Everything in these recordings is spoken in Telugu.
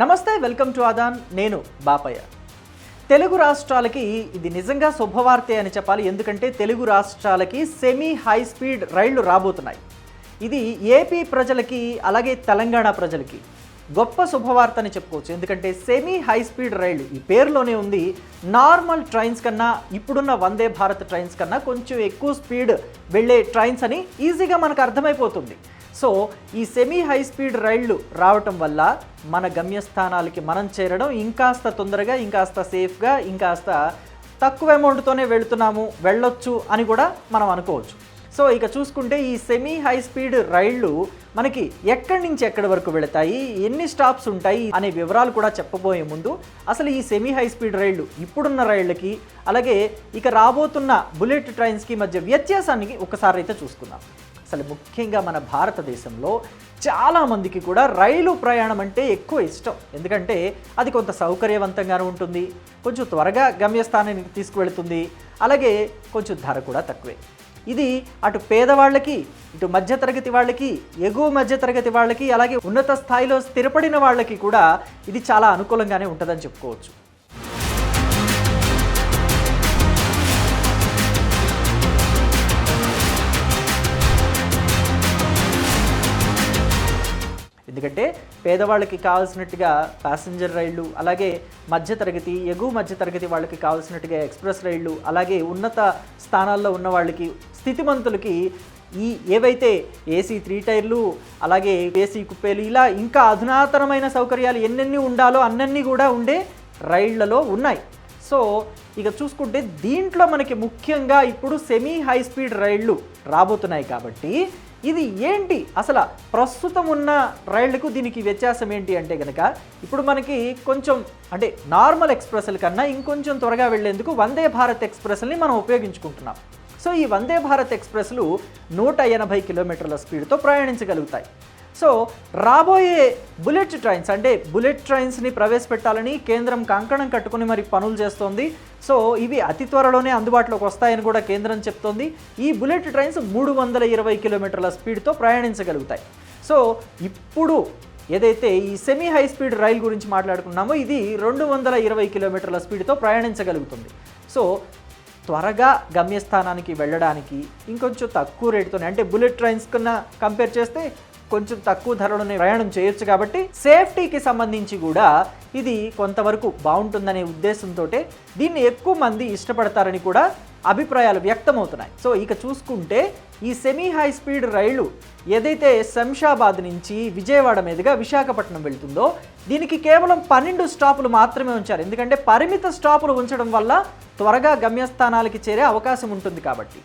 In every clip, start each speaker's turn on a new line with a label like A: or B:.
A: నమస్తే వెల్కమ్ టు ఆదాన్. నేను బాపయ్య. తెలుగు రాష్ట్రాలకి ఇది నిజంగా శుభవార్తే అని చెప్పాలి. ఎందుకంటే తెలుగు రాష్ట్రాలకి సెమీ హై స్పీడ్ రైళ్ళు రాబోతున్నాయి. ఇది ఏపీ ప్రజలకి అలాగే తెలంగాణ ప్రజలకి గొప్ప శుభవార్త అని చెప్పుకోవచ్చు. ఎందుకంటే సెమీ హై స్పీడ్ రైళ్ళు ఈ పేరులోనే ఉంది. నార్మల్ ట్రైన్స్ కన్నా ఇప్పుడున్న వందే భారత్ ట్రైన్స్ కన్నా కొంచెం ఎక్కువ స్పీడ్ వెళ్ళే ట్రైన్స్ అని ఈజీగా మనకు అర్థమైపోతుంది. సో ఈ సెమీ హై స్పీడ్ రైళ్ళు రావటం వల్ల మన గమ్యస్థానాలకి మనం చేరడం ఇంకాస్త తొందరగా ఇంకాస్త సేఫ్గా ఇంకాస్త తక్కువ అమౌంట్తోనే వెళుతున్నాము వెళ్ళొచ్చు అని కూడా మనం అనుకోవచ్చు. సో ఇక చూసుకుంటే ఈ సెమీ హై స్పీడ్ రైళ్ళు మనకి ఎక్కడి నుంచి ఎక్కడి వరకు వెళతాయి ఎన్ని స్టాప్స్ ఉంటాయి అనే వివరాలు కూడా చెప్పబోయే ముందు అసలు ఈ సెమీ హై స్పీడ్ రైళ్ళు ఇప్పుడున్న రైళ్ళకి అలాగే ఇక రాబోతున్న బుల్లెట్ ట్రైన్స్కి మధ్య వ్యత్యాసానికి ఒకసారి అయితే చూసుకుందాం. అసలు ముఖ్యంగా మన భారతదేశంలో చాలామందికి కూడా రైలు ప్రయాణం అంటే ఎక్కువ ఇష్టం. ఎందుకంటే అది కొంత సౌకర్యవంతంగానే ఉంటుంది కొంచెం త్వరగా గమ్యస్థానానికి తీసుకువెళుతుంది అలాగే కొంచెం ధర కూడా తక్కువే. ఇది అటు పేదవాళ్ళకి ఇటు మధ్యతరగతి వాళ్ళకి ఎగువ మధ్యతరగతి వాళ్ళకి అలాగే ఉన్నత స్థాయిలో స్థిరపడిన వాళ్ళకి కూడా ఇది చాలా అనుకూలంగానే ఉంటుందని చెప్పుకోవచ్చు. ఎందుకంటే పేదవాళ్ళకి కావాల్సినట్టుగా ప్యాసింజర్ రైళ్ళు అలాగే మధ్యతరగతి ఎగువ మధ్యతరగతి వాళ్ళకి కావాల్సినట్టుగా ఎక్స్ప్రెస్ రైళ్ళు అలాగే ఉన్నత స్థానాల్లో ఉన్న వాళ్ళకి స్థితిమంతులకి ఈ ఏవైతే ఏసీ త్రీ టైర్లు అలాగే ఏసీ కుప్పేలు ఇలా ఇంకా అధునాతనమైన సౌకర్యాలు ఎన్నెన్ని ఉండాలో అన్నన్ని కూడా ఉండే రైళ్ళలో ఉన్నాయి. సో ఇక చూసుకుంటే దీంట్లో మనకి ముఖ్యంగా ఇప్పుడు సెమీ హై స్పీడ్ రైళ్ళు రాబోతున్నాయి కాబట్టి ఇది ఏంటి? అసలు ప్రస్తుతం ఉన్న రైళ్ళకు దీనికి వ్యత్యాసం ఏంటి అంటే కనుక ఇప్పుడు మనకి కొంచెం అంటే నార్మల్ ఎక్స్ప్రెస్ల కన్నా ఇంకొంచెం త్వరగా వెళ్ళేందుకు వందే భారత్ ఎక్స్ప్రెస్ని మనం ఉపయోగించుకుంటున్నాం. సో ఈ వందే భారత్ ఎక్స్ప్రెస్లు నూట ఎనభై కిలోమీటర్ల స్పీడ్తో ప్రయాణించగలుగుతాయి. సో రాబోయే బుల్లెట్ ట్రైన్స్ అంటే బుల్లెట్ ట్రైన్స్ని ప్రవేశపెట్టాలని కేంద్రం కంకణం కట్టుకుని మరి పనులు చేస్తోంది. సో ఇవి అతి త్వరలోనే అందుబాటులోకి వస్తాయని కూడా కేంద్రం చెప్తోంది. ఈ బుల్లెట్ ట్రైన్స్ మూడు వందల ఇరవై కిలోమీటర్ల స్పీడ్తో ప్రయాణించగలుగుతాయి. సో ఇప్పుడు ఏదైతే ఈ సెమీ హై స్పీడ్ రైల్ గురించి మాట్లాడుకున్నామో ఇది రెండు వందల ఇరవై కిలోమీటర్ల స్పీడ్తో ప్రయాణించగలుగుతుంది. సో త్వరగా గమ్యస్థానానికి వెళ్ళడానికి ఇంకొంచెం తక్కువ రేటుతోనే అంటే బుల్లెట్ ట్రైన్స్ కన్నా కంపేర్ చేస్తే కొంచెం తక్కువ ధరలోనే ప్రయాణం చేయొచ్చు కాబట్టి సేఫ్టీకి సంబంధించి కూడా ఇది కొంతవరకు బాగుంటుందనే ఉద్దేశంతో దీన్ని ఎక్కువ మంది ఇష్టపడతారని కూడా అభిప్రాయాలు వ్యక్తమవుతున్నాయి. సో ఇక చూసుకుంటే ఈ సెమీ హై స్పీడ్ రైలు ఏదైతే శంషాబాద్ నుంచి విజయవాడ మీదుగా విశాఖపట్నం వెళ్తుందో దీనికి కేవలం పన్నెండు స్టాపులు మాత్రమే ఉంచారు. ఎందుకంటే పరిమిత స్టాపులు ఉంచడం వల్ల త్వరగా గమ్యస్థానాలకి చేరే అవకాశం ఉంటుంది కాబట్టి.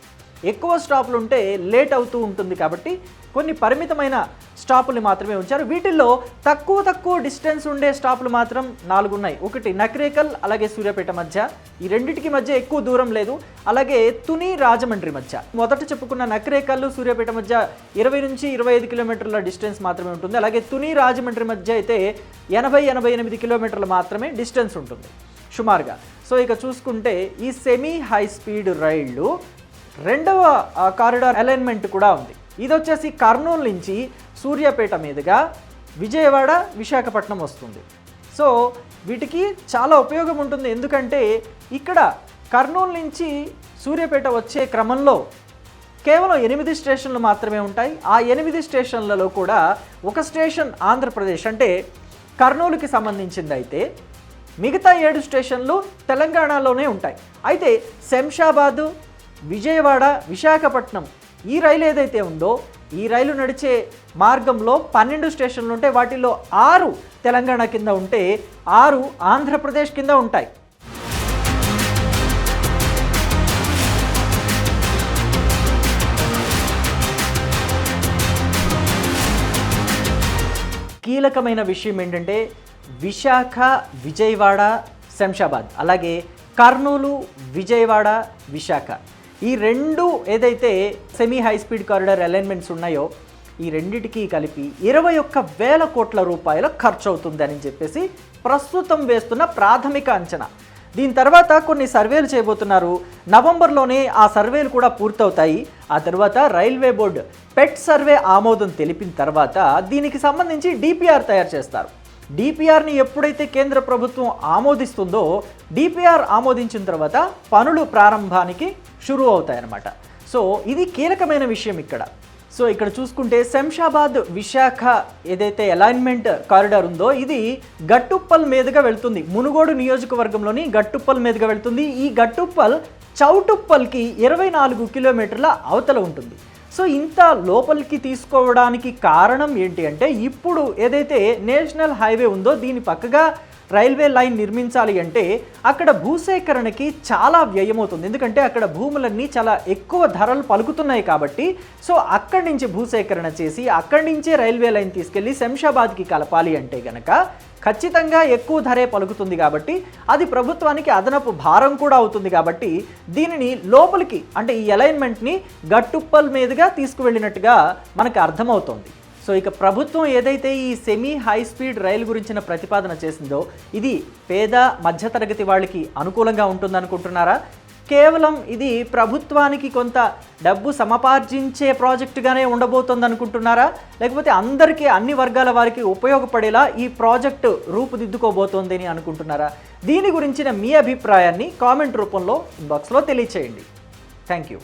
A: ఎక్కువ స్టాపులు ఉంటే లేట్ అవుతూ ఉంటుంది కాబట్టి కొన్ని పరిమితమైన స్టాపుల్ని మాత్రమే ఉంచారు. వీటిల్లో తక్కువ తక్కువ డిస్టెన్స్ ఉండే స్టాపులు మాత్రం నాలుగు ఉన్నాయి ఒకటి నక్రేకల్ అలాగే సూర్యాపేట మధ్య. ఈ రెండింటికి మధ్య ఎక్కువ దూరం లేదు. అలాగే తుని రాజమండ్రి మధ్య. మొదట చెప్పుకున్న నక్రేకల్ సూర్యాపేట మధ్య ఇరవై నుంచి ఇరవై ఐదు కిలోమీటర్ల డిస్టెన్స్ మాత్రమే ఉంటుంది. అలాగే తుని రాజమండ్రి మధ్య అయితే ఎనభై ఎనభై ఎనిమిది కిలోమీటర్లు మాత్రమే డిస్టెన్స్ ఉంటుంది. సుమారుగా. సో ఇక చూసుకుంటే ఈ సెమీ హై స్పీడ్ రైళ్ళు రెండవ కారిడార్ అలైన్మెంట్ కూడా ఉంది. ఇది వచ్చేసి కర్నూలు నుంచి సూర్యాపేట మీదుగా విజయవాడ విశాఖపట్నం వస్తుంది. సో వీటికి చాలా ఉపయోగం ఉంటుంది. ఎందుకంటే ఇక్కడ కర్నూలు నుంచి సూర్యాపేట వచ్చే క్రమంలో కేవలం ఎనిమిది స్టేషన్లు మాత్రమే ఉంటాయి. ఆ ఎనిమిది స్టేషన్లలో కూడా ఒక స్టేషన్ ఆంధ్రప్రదేశ్ అంటే కర్నూలుకి సంబంధించింది అయితే మిగతా ఏడు స్టేషన్లు తెలంగాణలోనే ఉంటాయి. అయితే శంషాబాదు విజయవాడ విశాఖపట్నం. ఈ రైలు ఏదైతే ఉందో ఈ రైలు నడిచే మార్గంలో పన్నెండు స్టేషన్లు ఉంటే వాటిలో ఆరు తెలంగాణ కింద ఉంటే ఆరు ఆంధ్రప్రదేశ్ కింద ఉంటాయి. కీలకమైన విషయం ఏంటంటే విశాఖ విజయవాడ శంషాబాద్. అలాగే కర్నూలు విజయవాడ విశాఖ. ఈ రెండు ఏదైతే semi high speed corridor alignments ఉన్నాయో ఈ రెండిటికి కలిపి ఇరవై ఒక్క వేల కోట్ల రూపాయల ఖర్చు అవుతుందని చెప్పేసి ప్రస్తుతం వేస్తున్న ప్రాథమిక అంచనా. దీని తర్వాత కొన్ని సర్వేలు చేయబోతున్నారు. నవంబర్లోనే ఆ సర్వేలు కూడా పూర్తవుతాయి. ఆ తర్వాత రైల్వే బోర్డు పెట్ సర్వే ఆమోదం తెలిపిన తర్వాత దీనికి సంబంధించి డిపిఆర్ తయారు చేస్తారు. డిపిఆర్ని ఎప్పుడైతే కేంద్ర ప్రభుత్వం ఆమోదిస్తుందో డిపిఆర్ ఆమోదించిన తర్వాత పనులు ప్రారంభానికి షురూ అవుతాయన్నమాట సో ఇది కీలకమైన విషయం ఇక్కడ. సో ఇక్కడ చూసుకుంటే శంషాబాద్ విశాఖ ఏదైతే అలైన్మెంట్ కారిడార్ ఉందో ఇది గట్టుప్పల్ మీదుగా వెళ్తుంది. మునుగోడు నియోజకవర్గంలోని గట్టుప్పల్ మీదుగా వెళ్తుంది. ఈ గట్టుప్పల్ చౌటుప్పల్కి ఇరవై నాలుగు కిలోమీటర్ల అవతల ఉంటుంది. సో ఇంత లోపలికి తీసుకోవడానికి కారణం ఏంటి అంటే ఇప్పుడు ఏదైతే నేషనల్ హైవే ఉందో దీని పక్కగా రైల్వే లైన్ నిర్మించాలి అంటే అక్కడ భూసేకరణకి చాలా వ్యయమవుతుంది. ఎందుకంటే అక్కడ భూములన్నీ చాలా ఎక్కువ ధరలు పలుకుతున్నాయి కాబట్టి సో అక్కడి నుంచి భూసేకరణ చేసి అక్కడి నుంచే రైల్వే లైన్ తీసుకెళ్ళి శంషాబాద్కి కలపాలి అంటే గనక ఖచ్చితంగా ఎక్కువ ధరే పలుకుతుంది కాబట్టి అది ప్రభుత్వానికి అదనపు భారం కూడా అవుతుంది కాబట్టి దీనిని లోపలికి అంటే ఈ అలైన్మెంట్ని గట్టుప్పల్ మీదుగా తీసుకువెళ్ళినట్టుగా మనకు అర్థమవుతోంది. సో ఇక ప్రభుత్వం ఏదైతే ఈ సెమీ హై స్పీడ్ రైలు గురించిన ప్రతిపాదన చేసిందో ఇది పేద మధ్యతరగతి వాళ్ళకి అనుకూలంగా ఉంటుందనుకుంటున్నారా? కేవలం ఇది ప్రభుత్వానికి కొంత డబ్బు సమపార్జించే ప్రాజెక్టుగానే ఉండబోతోంది అనుకుంటున్నారా లేకపోతే అందరికీ అన్ని వర్గాల వారికి ఉపయోగపడేలా ఈ ప్రాజెక్టు రూపుదిద్దుకోబోతోంది అని అనుకుంటున్నారా? దీని గురించిన మీ అభిప్రాయాన్ని కామెంట్ రూపంలో బాక్స్లో తెలియచేయండి. Thank you